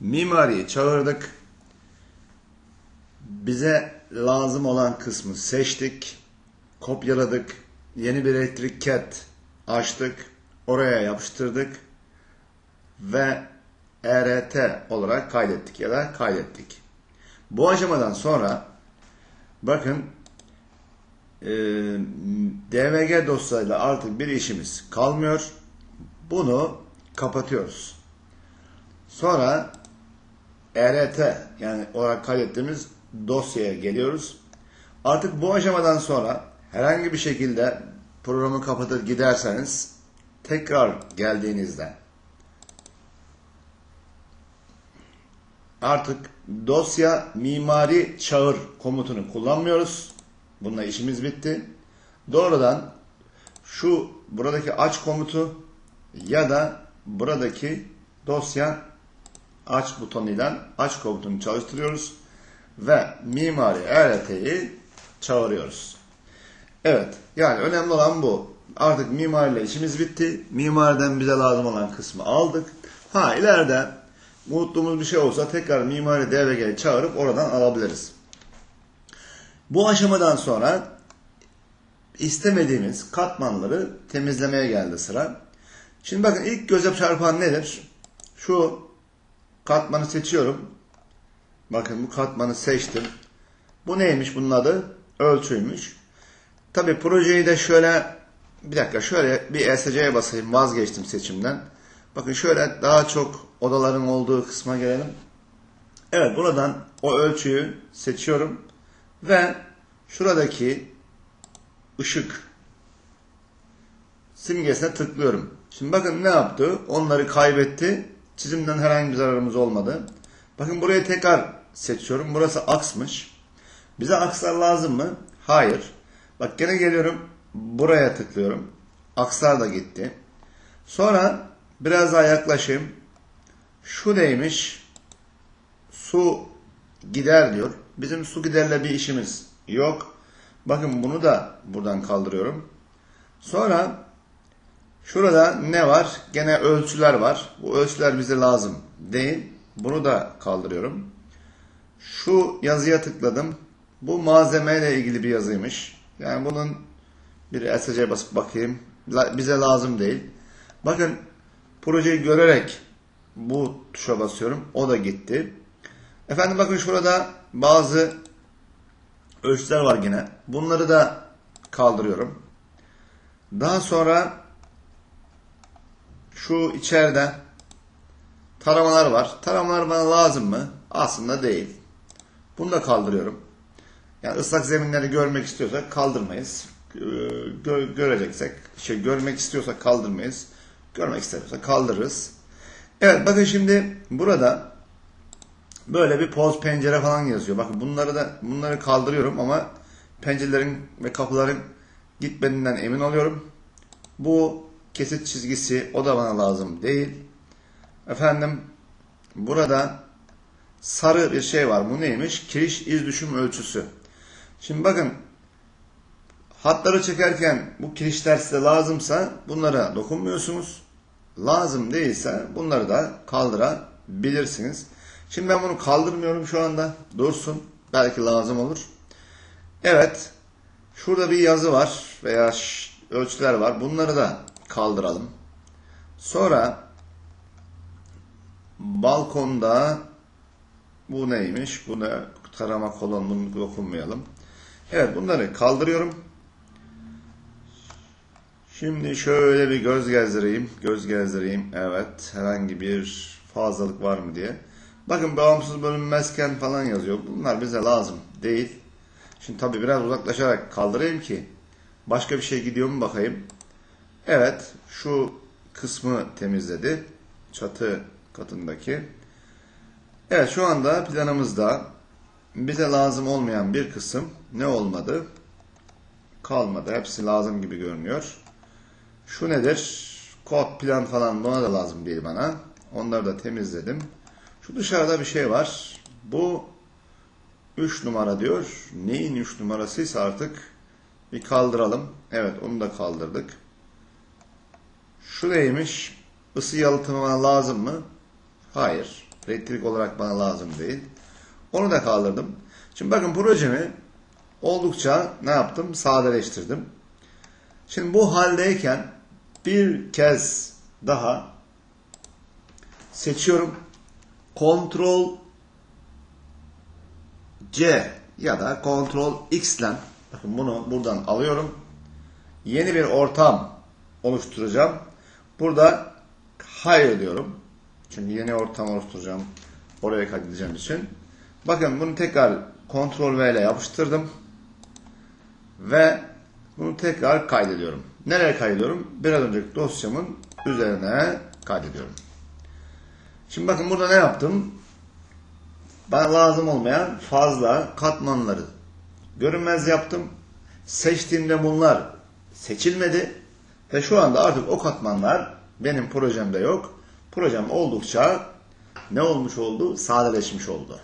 Mimariyi çağırdık. Bize lazım olan kısmı seçtik. Kopyaladık. Yeni bir elektrik cat açtık. Oraya yapıştırdık. Ve ERT olarak kaydettik ya da kaydettik. Bu aşamadan sonra bakın e, DVG dosyayla artık bir işimiz kalmıyor. Bunu kapatıyoruz. Sonra ERT yani olarak kaydettiğimiz dosyaya geliyoruz. Artık bu aşamadan sonra herhangi bir şekilde programı kapatır giderseniz tekrar geldiğinizde artık dosya mimari çağır komutunu kullanmıyoruz. Bununla işimiz bitti. Doğrudan şu buradaki aç komutu ya da buradaki dosya aç butonuyla aç komutunu çalıştırıyoruz ve mimari ERT'yi çağırıyoruz. Evet yani önemli olan bu. Artık mimariyle işimiz bitti. Mimariden bize lazım olan kısmı aldık. Ha ileride unuttuğumuz bir şey olsa tekrar mimari DVG'yi çağırıp oradan alabiliriz. Bu aşamadan sonra istemediğimiz katmanları temizlemeye geldi sıra. Şimdi bakın ilk göze çarpan nedir? Şu katmanı seçiyorum. Bakın bu katmanı seçtim. Bu neymiş bunun adı? Ölçüymüş. Tabi projeyi de şöyle bir dakika şöyle bir ESC'ye basayım vazgeçtim seçimden. Bakın şöyle daha çok odaların olduğu kısma gelelim. Evet buradan o ölçüyü seçiyorum ve şuradaki ışık simgesine tıklıyorum. Şimdi bakın ne yaptı? Onları kaybetti. Çizimden herhangi bir zararımız olmadı. Bakın burayı tekrar seçiyorum. Burası aksmış. Bize akslar lazım mı? Hayır. Bak gene geliyorum. Buraya tıklıyorum. Akslar da gitti. Sonra biraz daha yaklaşayım. Şu neymiş? Su gider diyor. Bizim su giderle bir işimiz yok. Bakın bunu da buradan kaldırıyorum. Sonra şurada ne var? Gene ölçüler var. Bu ölçüler bize lazım değil. Bunu da kaldırıyorum. Şu yazıya tıkladım. Bu malzemeyle ilgili bir yazıymış. Yani bunun bir SC'ye basıp bakayım. Bize lazım değil. Bakın projeyi görerek bu tuşa basıyorum. O da gitti. Efendim bakın şurada bazı ölçüler var yine. Bunları da kaldırıyorum. Daha sonra şu içeride taramalar var. Taramalar bana lazım mı? Aslında değil. Bunu da kaldırıyorum. Yani ıslak zeminleri görmek istiyorsak kaldırmayız. Gö göreceksek, şey görmek istiyorsak kaldırmayız. Görmek istemiyorsak kaldırırız. Evet bakın şimdi burada böyle bir poz pencere falan yazıyor. Bakın bunları da bunları kaldırıyorum ama pencerelerin ve kapıların gitmediğinden emin oluyorum. Bu kesit çizgisi o da bana lazım değil. Efendim burada sarı bir şey var. Bu neymiş? Kiriş iz düşüm ölçüsü. Şimdi bakın hatları çekerken bu kirişler size lazımsa bunlara dokunmuyorsunuz. Lazım değilse bunları da kaldırabilirsiniz. Şimdi ben bunu kaldırmıyorum şu anda. Dursun. Belki lazım olur. Evet. Şurada bir yazı var veya ölçüler var. Bunları da kaldıralım. Sonra balkonda bu neymiş? Bu ne? Tarama kolon bunu dokunmayalım. Evet bunları kaldırıyorum. Şimdi şöyle bir göz gezdireyim. Göz gezdireyim. Evet. Herhangi bir fazlalık var mı diye. Bakın bağımsız bölünmezken falan yazıyor. Bunlar bize lazım değil. Şimdi tabi biraz uzaklaşarak kaldırayım ki başka bir şey gidiyor mu bakayım. Evet. Şu kısmı temizledi. Çatı katındaki. Evet şu anda planımızda bize lazım olmayan bir kısım ne olmadı? Kalmadı. Hepsi lazım gibi görünüyor. Şu nedir? Kod plan falan buna da lazım değil bana. Onları da temizledim. Şu dışarıda bir şey var. Bu 3 numara diyor. Neyin 3 numarasıysa artık bir kaldıralım. Evet onu da kaldırdık. Şu neymiş? Isı yalıtımı lazım mı? Hayır. Elektrik olarak bana lazım değil. Onu da kaldırdım. Şimdi bakın projemi oldukça ne yaptım? Sadeleştirdim. Şimdi bu haldeyken bir kez daha seçiyorum. Ctrl C ya da Ctrl X ile bakın bunu buradan alıyorum. Yeni bir ortam oluşturacağım. Burada hayır diyorum. Çünkü yeni ortam oluşturacağım. Oraya kaydedeceğim için. Bakın bunu tekrar Ctrl V ile yapıştırdım. Ve bunu tekrar kaydediyorum. Nereye kaydediyorum? Biraz önceki dosyamın üzerine kaydediyorum. Şimdi bakın burada ne yaptım? Bana lazım olmayan fazla katmanları görünmez yaptım. Seçtiğimde bunlar seçilmedi. Ve şu anda artık o katmanlar benim projemde yok. Projem oldukça ne olmuş oldu? Sadeleşmiş oldu.